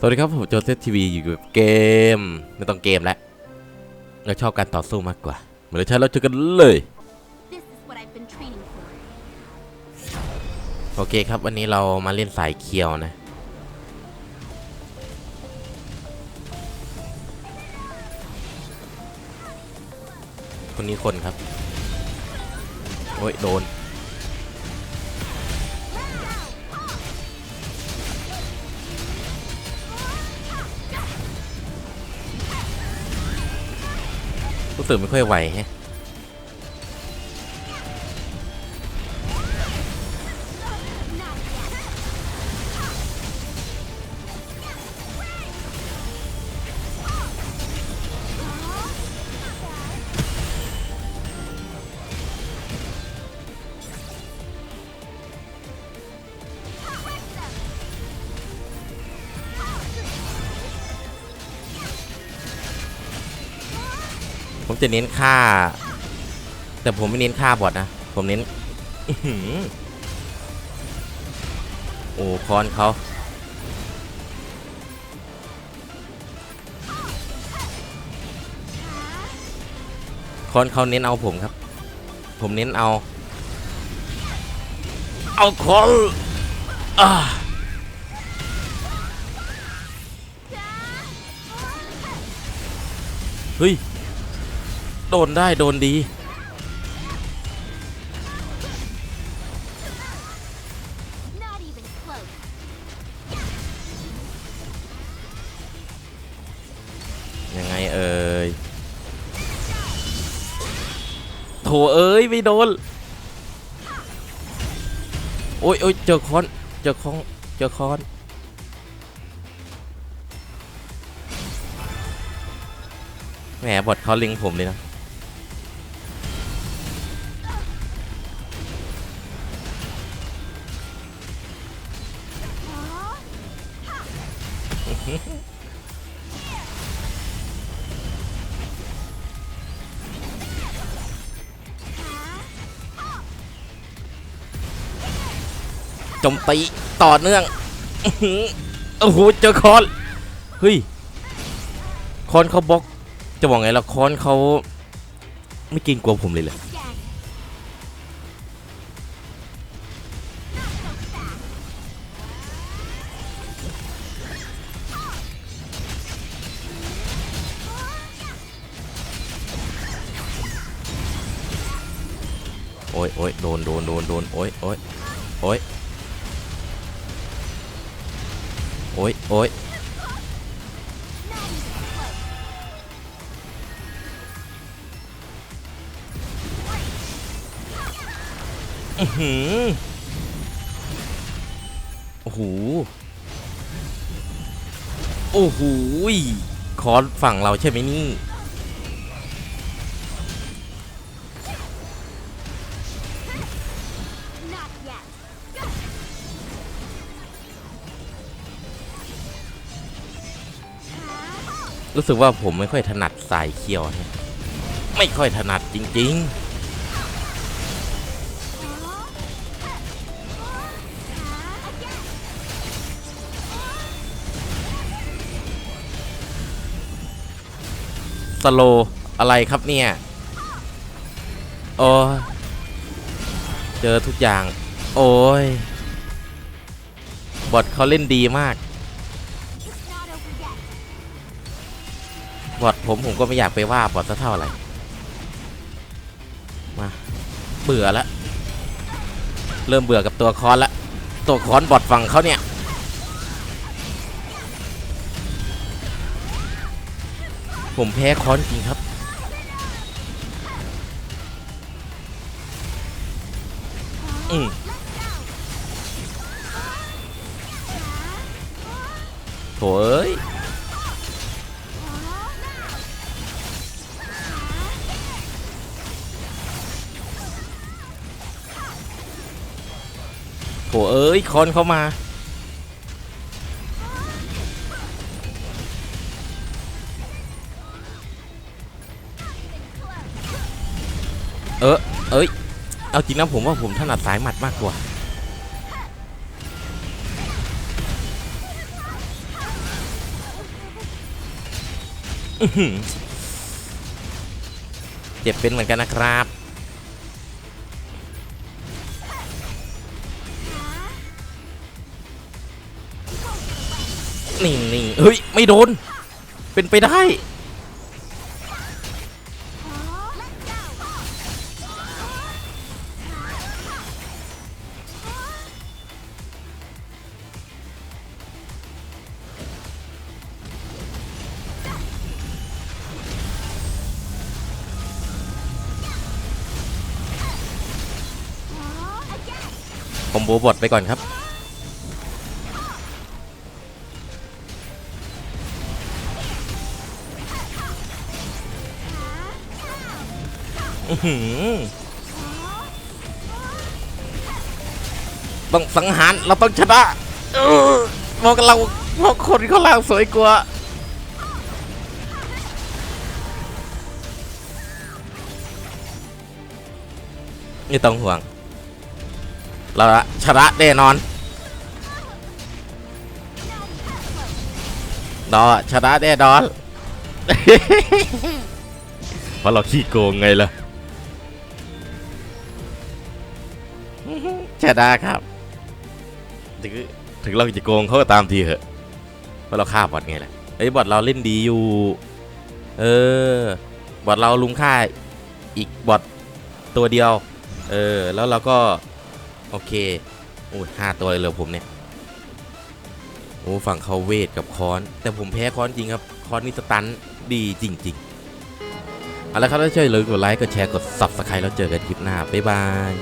สวัสดีครับผมโจเซฟทีวีอยู่กับเกมไม่ต้องเกมแล้วเราชอบการต่อสู้มากกว่ามาเลยใช้เราเจอกันเลย This is what I've been training for. โอเคครับวันนี้เรามาเล่นสายเคียวนะคนนี้คนครับโอ้ยโดน รู้สึกไม่ค่อยไหวแฮะ ผมจะเน้นฆ่า แต่ผมไม่เน้นฆ่าบอทนะ ผมเน้นโอ้คอนเขาคอนเขาเน้นเอาผมครับ ผมเน้นเอา เอาคอนอ่าเฮ้ย โดนได้โดนดี ยังไงเอ่ยโถเอ้ย ไม่โดน โอ้ยโอ้ยเจอคอน เจอคอนเจอคอนแหมบอดเขาลิงผมเลยนะ จมตีต่อเนื่องโอ้โหเจอคอนเฮ้ยคอนเขาบล็อก จะบอกไงล่ะคอนเขาไม่เกรงกลัวผมเลยเลย อ้ยโอ้ยโดนโดนโดนโดนโอ้ยโอ้ยโอ้ยโอ้ยโอ้ยอือหือโอ้โหโอ้โหคอนฝั่งเราใช่ไหมนี่ Not yet. รู้สึกว่าผมไม่ค่อยถนัดสายเคียวนะไม่ค่อยถนัดจริงๆสโลอะไรครับเนี่ย โอ้ยเจอทุกอย่าง โอ้ย บอทเขาเล่นดีมาก บอทผมผมก็ไม่อยากไปว่าบอทสักเท่าไหร่ มา เบื่อแล้วเริ่มเบื่อกับตัวคอนละ ตัวคอนบอทฝั่งเขาเนี่ยผมแพ้คอนจริงครับ อืม โถเอ้ยโถเอ้ยคอนเข้ามาเออเอ้ย เอาจริงนะผมว่าผมถนัดสายหมัดมากกว่า เจ็บเป็นเหมือนกันนะครับ นิ่งนิ่งเฮ้ย ไม่โดน เป็นไปได้ ผมโบบทไปก่อนครับหือต้องสังหารเราต้องชนะมองกันเราเพราะคนเขาล่างสวยกว่าไม่ต้องห่วง เราชนะแน่นอนเราชนะแน่นอน เพราะเราขี้โกงไงล่ะชนะครับถึงถึงเราจะโกงเขาก็ตามทีเหอะเพราะเราฆ่าบอทไงแหละไอ้บอทเราเล่นดีอยู่ เออบอทเราลุมฆ่าอีกบอทตัวเดียว เออ แล้วเราก็ โอเคโอ้ยห้าตัวเลยเหรอผมเนี่ยโอ้ฝั่งเขาเวทกับคอน แต่ผมแพ้คอนจริงครับคอนนี่สตันดีจริงๆเอาละครับถ้าชอบอยเหลืมกดไลค์กดแชร์กด subscribe แล้วเจอกันคลิปหน้าบ๊ายบาย